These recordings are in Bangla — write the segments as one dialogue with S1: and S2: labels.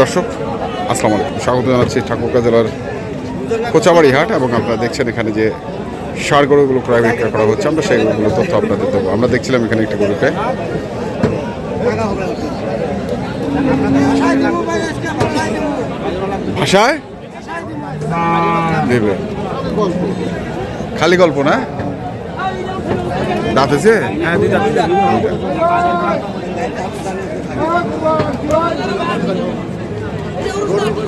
S1: দর্শক, আসসালামু আলাইকুম। স্বাগত জানাচ্ছি ঠাকুরগাঁ জেলার কোচাবাড়ি হাট এবং আপনারা দেখছেন এখানে যে সার গরুগুলো ক্রয় বিক্রয় করা হচ্ছে। আমরা সেই গরুগুলো তথ্য আপনাদের দেবো। আমরা দেখছিলাম এখানে একটি গরুকে দেবে। খালি গল্প না? দাঁত আছে?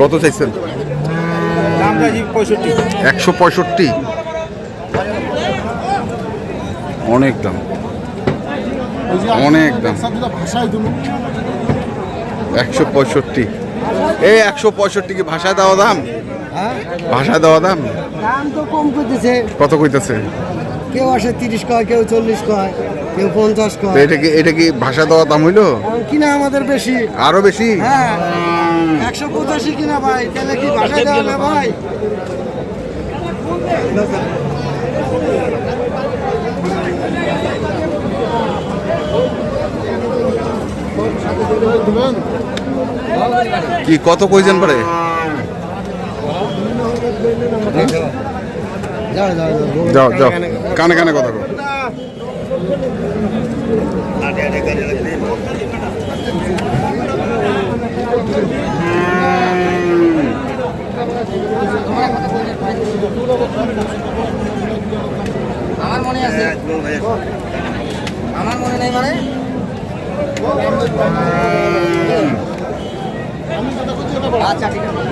S1: কত চাইছেন? একশো পঁয়ষট্টি। অনেক দাম। অনেক দাম। একশো পঁয়ষট্টি। এই একশো পঁয়ষট্টি কি ভাষায় দেওয়া দাম? ভাষায় দেওয়া দাম? কত কইতেছে?
S2: কেউ আসে তিরিশ কয় কেউ চল্লিশ কয় কেউ পঞ্চাশ কয়।
S1: এটা কি এটা কি ভাষা দেওয়া দাম হইল?
S2: কিনা আমাদের বেশি।
S1: আরও বেশি?
S2: হ্যাঁ। একশো পঁচাশি কিনা ভাই তাহলে কি ভাষায় দেওয়া না ভাই?
S1: কি কত কইছেন পারে?
S2: যাও যাও
S1: যাও যাও। কানে কানে কথা কও।
S2: আমার মনে আছে। আমার মনে নেই মানে? আচ্ছা ঠিক আছে।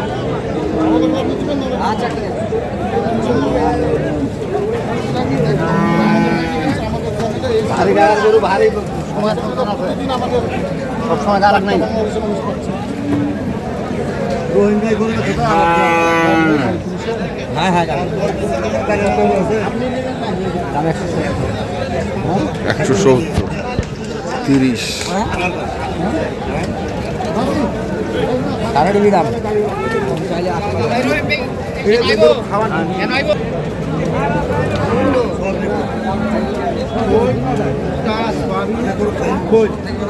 S2: আচ্ছা ঠিক আছে। ভারী গাড়ার গরু ভারী সময় সব দাঁড়াক নাই। গরু হ্যাঁ। হ্যাঁ একশো
S1: সত্তর। তিরিশ।
S2: সাড়ে ডিবি দাম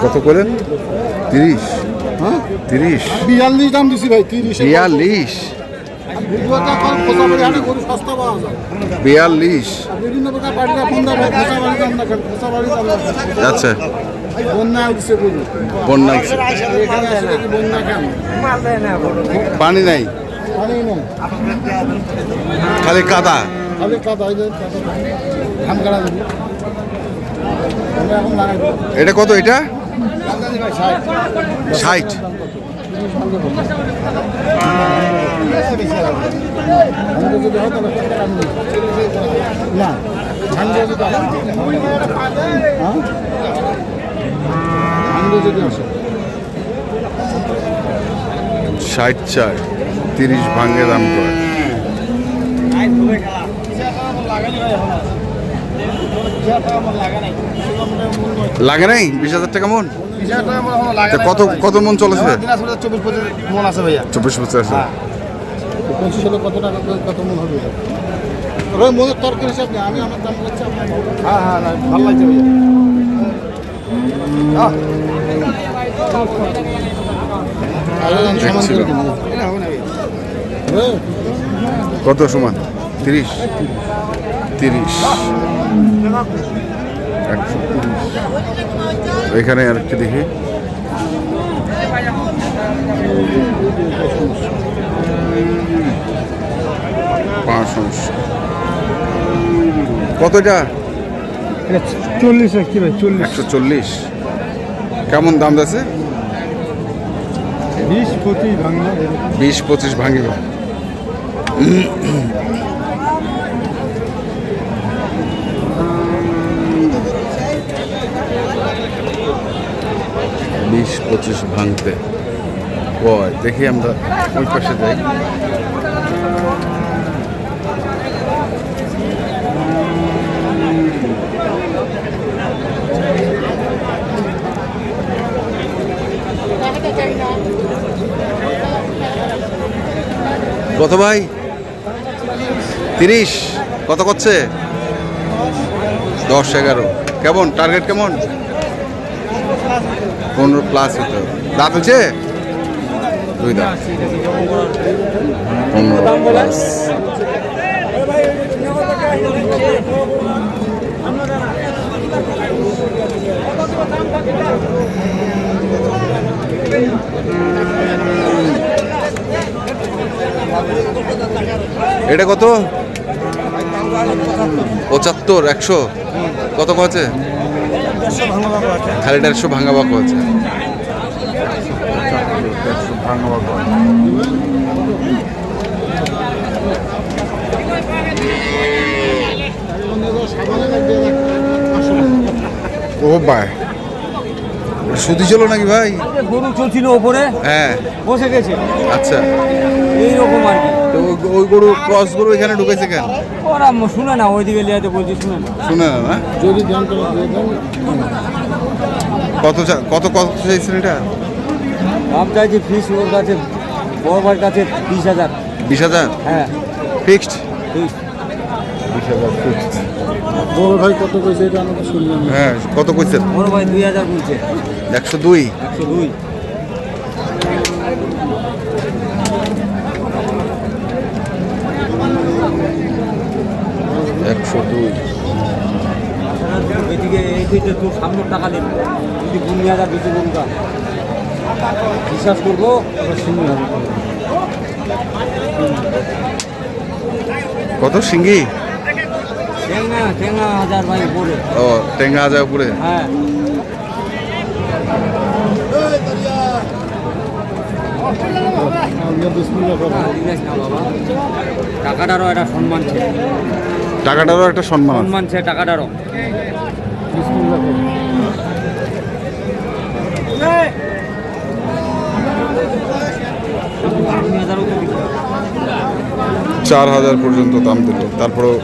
S1: কত করেন তিরিশ। হ্যাঁ? তিরিশ।
S3: বিয়াল্লিশ দাম দিছি ভাই তিরিশ।
S1: বিয়াল্লিশ। বিয়াল্লিশ। আচ্ছা।
S3: বন্যা
S1: পানি নাই। খালি কাদা। এটা কত এটা?
S3: ষাট। হয়? না
S1: ষাট চার তিরিশ ভাঙ্গে দাম করে লাগে নাই? বিশ হাজার টাকা মন? কত কত মন চলেছে?
S3: চব্বিশ পঁচিশ আছে ভাইয়া
S1: চব্বিশ পঁচিশ
S3: কত টাকা কত মন হবে আমি আমার দাম হ্যাঁ হ্যাঁ ভালো লাগছে
S1: কত সমান? তিরিশ। তিরিশ। একশো তিরিশ। এখানে আর একটু দেখি। পাঁচ সমস্যা কতটা
S3: চল্লিশ কি ভাই চল্লিশ।
S1: একশো চল্লিশ। কেমন দাম আছে
S3: বিশ পঁচিশ ভাঙা
S1: বিশ পঁচিশ ভাঙিব বিশ পঁচিশ ভাঙতে। কয়? দেখি আমরা ওই পাশে যাই। কত ভাই? তিরিশ। কত করছে? দশ, এগারো। কেমন? টার্গেট কেমন? পনেরো প্লাস হতে দাঁত হচ্ছে দুই দাঁত পনেরো এটা কত? পঁচাত্তর একশো। কত আছে খালি দেড়শো ভাঙা বাকো আছে। ও ভাই সুদি চলো নাকি ভাই?
S4: গরু চলছিল ওপরে
S1: হ্যাঁ।
S4: বসে গেছে।
S1: আচ্ছা।
S4: এইরকম আর কি।
S1: তো ওই- ওই গরু ক্রস গরু এখানে ঢুকেছে কেন?
S4: ওরা শুনে না ওইদিকে লিয়াতে বলছি শুনে না।
S1: শুনে না না?
S3: যদি
S1: কত চা- কত কত চাইছেন এটা?
S4: দাম চাইছি ফিস ওর কাছে বড়বার কাছে বিশ হাজার।
S1: বিশ হাজার?
S4: হ্যাঁ।
S1: ফিক্সড বিশ হাজার ফিক্সড
S3: বড় ভাই কত কইছে এটা আমাকে শুনলেন না।
S1: হ্যাঁ কত কইছেন?
S4: বড় ভাই দুই হাজার বলছে
S1: একশো দুই?
S4: একশো দুই।
S1: একশো দুই
S4: এদিকে এইদিকে তোর সামনের টাকা নেবে যদি হাজার বেশি গরুটা বিশ্বাস করব হবে।
S1: কত সিঙ্গি?
S4: টেঙ্গা টেঙ্গা হাজার ভাই পড়ে
S1: ও টেঙ্গা হাজার উপরে?
S4: হ্যাঁ। টাকাটারও একটা সম্মান ছে
S1: টাকাটারও একটা সম্মান
S4: সম্মান ছে টাকাটারও।
S1: চার হাজার পর্যন্ত দাম দিল। তারপরেও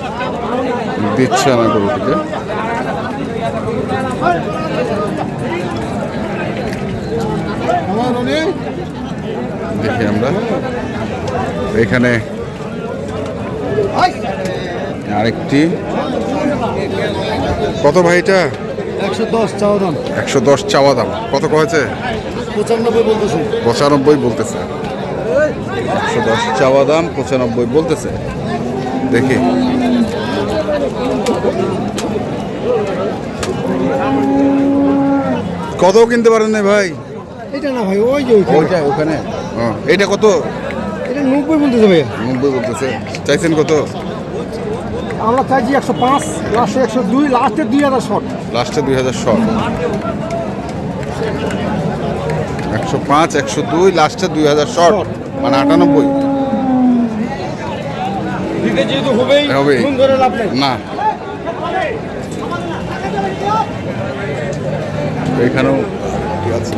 S1: দিচ্ছে না গরুটিকে। দেখি আমরা। এখানে আরেকটি। কত ভাইটা
S3: একশো দশ চাওয়া দাম।
S1: একশো দশ চাওয়া দাম। কত কয়েছে?
S3: পঁচানব্বই বলতেছে।
S1: পঁচানব্বই বলতেছে। একশো দশ চাওয়া দাম পঁচানব্বই বলতেছে। দেখি। কত কিনতে পারেন না ভাই?
S3: এটা না ভাই ওই যে
S1: ওইটা। ওখানে? ও, এইটা কত?
S3: এটা নব্বই বলতেছে ভাইয়া।
S1: নব্বই বলতেছে। চাইছেন কত?
S3: আমরা চাইছি একশো পাঁচ লাস্টে একশো দুই লাস্টে দুই হাজার শর্ট
S1: লাস্টে দুই হাজার শট একশো পাঁচ একশো দুই লাস্টে দুই হাজার শট মানে আটানব্বই।
S3: নেই।
S1: না। ঠিক আছে?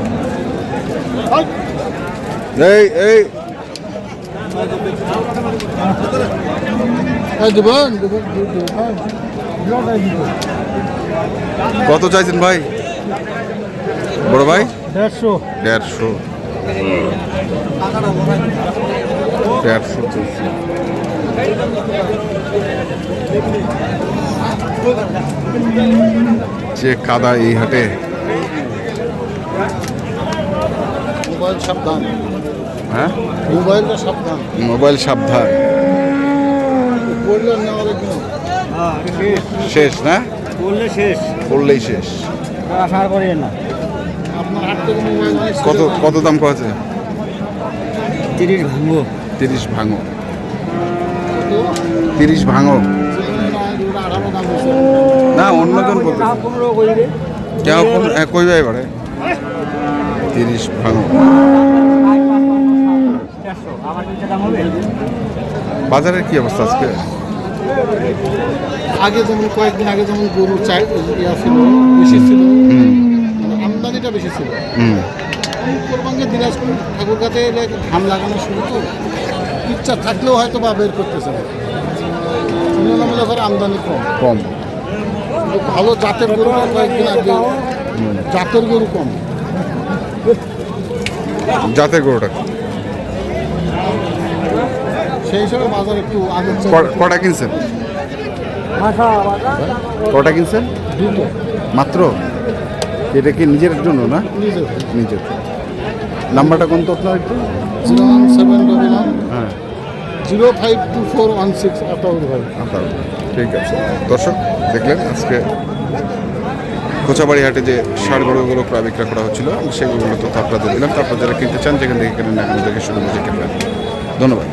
S1: এই এই।
S3: দেবেন দেবেন হ্যাঁ
S1: কত চাইছেন ভাই? বড় ভাই?
S3: দেড়শো।
S1: দেড়শো। দেড়শো চলছে যে কাদা এই হাটে।
S3: মোবাইল সাবধান।
S1: হ্যাঁ?
S3: মোবাইলটা সাবধান।
S1: মোবাইল সাবধান
S3: বললেন না অনেক দিন
S1: শেষ না?
S4: বললে শেষ।
S1: পড়লেই শেষ।
S4: না।
S1: কত কত দাম কত
S4: তিরিশ ভাঙবো
S1: তিরিশ ভাঙো। তিরিশ ভাঙো। না
S4: পনেরো করবে
S1: কেমন কইবে। এবারে? তিরিশ ভাঙো।
S4: চারশো। দাম হবে?
S1: বাজারের কি অবস্থা আজকে?
S3: আগে যেমন কয়েকদিন আগে যেমন গরু চাই ইয়া ছিল বেশি ছিল। মানে আমদানিটা বেশি ছিল। উত্তরবঙ্গে দিনাজপুর ঠাকুরগাতে এলে ধান লাগানো শুরু তো ইচ্ছা থাকলেও হয়তো বা বের করতেছে না। তুলনামূলক হারে আমদানি কম।
S1: কম।
S3: ভালো জাতের গরু কয়েকদিন আগে জাতের গরু কম।
S1: জাতের গরুটা
S3: সেই হিসাবে বাজার একটু চেয়ে
S1: কটা কিনছেন? কটা কিনছেন? মাত্র? এটা কি নিজের জন্য না?
S3: নিজে
S1: নিজের নাম্বারটা কোন তো আপনার একটু?
S3: Zero one seven double one
S1: হ্যাঁ।
S3: Zero five two four one six Ataur ভাই।
S1: ঠিক আছে। দর্শক দেখলেন আজকে কোচাবাড়ি হাটে যে ষাড় গরুগুলো ক্রয় বিক্রয় করা হচ্ছিল সেগুলো তথ্য আপনাদের দিলাম তারপর যারা কিনতে চান যেখান থেকে কেনেন না দেখে শুরু বুঝে কিনবেন। ধন্যবাদ।